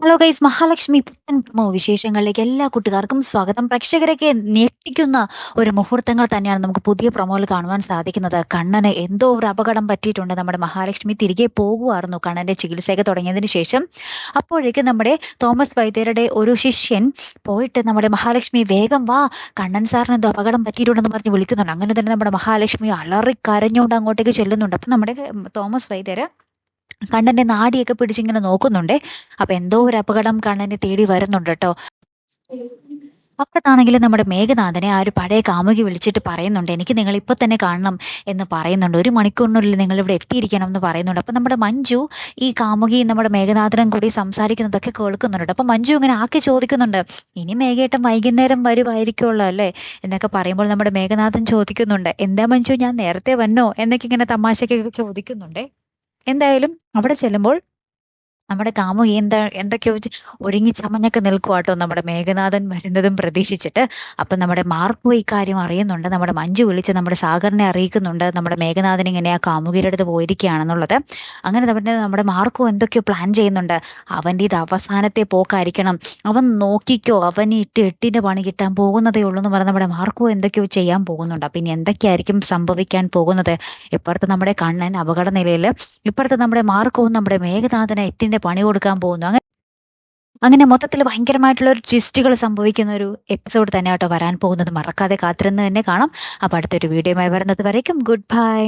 Hello guys Mahalakshmi പുത്തൻ promo വിശേഷങ്ങളിലേക്ക് എല്ലാ കൂട്ടുകാർക്കും സ്വാഗതം. പ്രേക്ഷകരൊക്കെ ഞെട്ടിക്കുന്ന ഒരു മുഹൂർത്തങ്ങൾ തന്നെയാണ് നമുക്ക് പുതിയ പ്രൊമോയിൽ കാണുവാൻ സാധിക്കുന്നത്. കണ്ണന് എന്തോ ഒരു അപകടം പറ്റിയിട്ടുണ്ട്. നമ്മുടെ മഹാലക്ഷ്മി തിരികെ പോകുമായിരുന്നു കണ്ണന്റെ ചികിത്സയൊക്കെ തുടങ്ങിയതിന് ശേഷം. അപ്പോഴേക്ക് നമ്മുടെ തോമസ് വൈദ്യരുടെ ഒരു ശിഷ്യൻ പോയിട്ട് നമ്മുടെ മഹാലക്ഷ്മി വേഗം വാ കണ്ണൻ സാറിന് എന്തോ അപകടം പറ്റിയിട്ടുണ്ടെന്ന് പറഞ്ഞ് വിളിക്കുന്നുണ്ട്. അങ്ങനെ തന്നെ നമ്മുടെ മഹാലക്ഷ്മി അലറി കരഞ്ഞുകൊണ്ട് അങ്ങോട്ടേക്ക് ചെല്ലുന്നുണ്ട്. അപ്പം നമ്മുടെ തോമസ് വൈദ്യര് കണ്ണന്റെ നാടിയൊക്കെ പിടിച്ചിങ്ങനെ നോക്കുന്നുണ്ടേ. അപ്പൊ എന്തോ ഒരു അപകടം കണ്ണനെ തേടി വരുന്നുണ്ട് കേട്ടോ. അപ്പത്താണെങ്കിലും നമ്മുടെ മേഘനാഥനെ ആ ഒരു പഴയ കാമുകി വിളിച്ചിട്ട് പറയുന്നുണ്ട് എനിക്ക് നിങ്ങൾ ഇപ്പൊ തന്നെ കാണണം എന്ന് പറയുന്നുണ്ട്. ഒരു മണിക്കൂറിനുള്ളിൽ നിങ്ങൾ ഇവിടെ എത്തിയിരിക്കണം എന്ന് പറയുന്നുണ്ട്. അപ്പൊ നമ്മുടെ മഞ്ജു ഈ കാമുകി നമ്മുടെ മേഘനാഥനും കൂടി സംസാരിക്കുന്നതൊക്കെ കേൾക്കുന്നുണ്ട്. അപ്പൊ മഞ്ജു ഇങ്ങനെ ആക്കി ചോദിക്കുന്നുണ്ട് ഇനി മേഘേട്ടൻ വൈകുന്നേരം വരുമായിരിക്കുമല്ലോ അല്ലേ? എന്നൊക്കെ പറയുമ്പോൾ നമ്മുടെ മേഘനാഥൻ ചോദിക്കുന്നുണ്ട് എന്താ മഞ്ജു ഞാൻ നേരത്തെ വന്നോ? എന്നൊക്കെ ഇങ്ങനെ തമാശക്കൊക്കെ ചോദിക്കുന്നുണ്ട്. എന്തായാലും അവിടെ ചെല്ലുമ്പോൾ നമ്മുടെ കാമുകി എന്താ എന്തൊക്കെയോ ഒരുങ്ങി ചമഞ്ഞൊക്കെ നിൽക്കുവാട്ടോ. നമ്മുടെ മേഘനാഥൻ വരുന്നതും പ്രതീക്ഷിച്ചിട്ട് അപ്പൊ നമ്മുടെ മാർക്കോ ഈ കാര്യം അറിയുന്നുണ്ട്. നമ്മുടെ മഞ്ജു വിളിച്ച് നമ്മുടെ സാഗറിനെ അറിയിക്കുന്നുണ്ട്. നമ്മുടെ മേഘനാഥൻ ഇങ്ങനെ ആ കാമുകിയുടെ അടുത്ത് പോയിരിക്കുകയാണെന്നുള്ളത്. അങ്ങനെ നമ്മുടെ നമ്മുടെ മാർക്കോ എന്തൊക്കെയോ പ്ലാൻ ചെയ്യുന്നുണ്ട്. അവന്റെ ഇത് അവസാനത്തെ പോക്കായിരിക്കണം. അവൻ നോക്കിക്കോ അവൻ ഇട്ട് എട്ടിന്റെ പണി കിട്ടാൻ പോകുന്നതേ ഉള്ളൂ എന്ന് പറഞ്ഞ് നമ്മുടെ മാർക്കോ എന്തൊക്കെയോ ചെയ്യാൻ പോകുന്നുണ്ട്. അപ്പൊ ഇനി എന്തൊക്കെയായിരിക്കും സംഭവിക്കാൻ പോകുന്നത്? ഇപ്പുറത്ത് നമ്മുടെ കണ്ണൻ അപകട നിലയിൽ ഇപ്പുറത്ത് നമ്മുടെ മാർക്കവും നമ്മുടെ മേഘനാഥന് എട്ടിന്റെ പണി കൊടുക്കാൻ പോകുന്നു. അങ്ങനെ അങ്ങനെ മൊത്തത്തിൽ ഭയങ്കരമായിട്ടുള്ള ഒരു ട്വിസ്റ്റുകൾ സംഭവിക്കുന്ന ഒരു എപ്പിസോഡ് തന്നെ കേട്ടോ വരാൻ പോകുന്നത്. മറക്കാതെ കാത്തിരുന്ന് തന്നെ കാണാം. അപ്പൊ അടുത്തൊരു വീഡിയോയുമായി വരുന്നത് വരയ്ക്കും ഗുഡ് ബൈ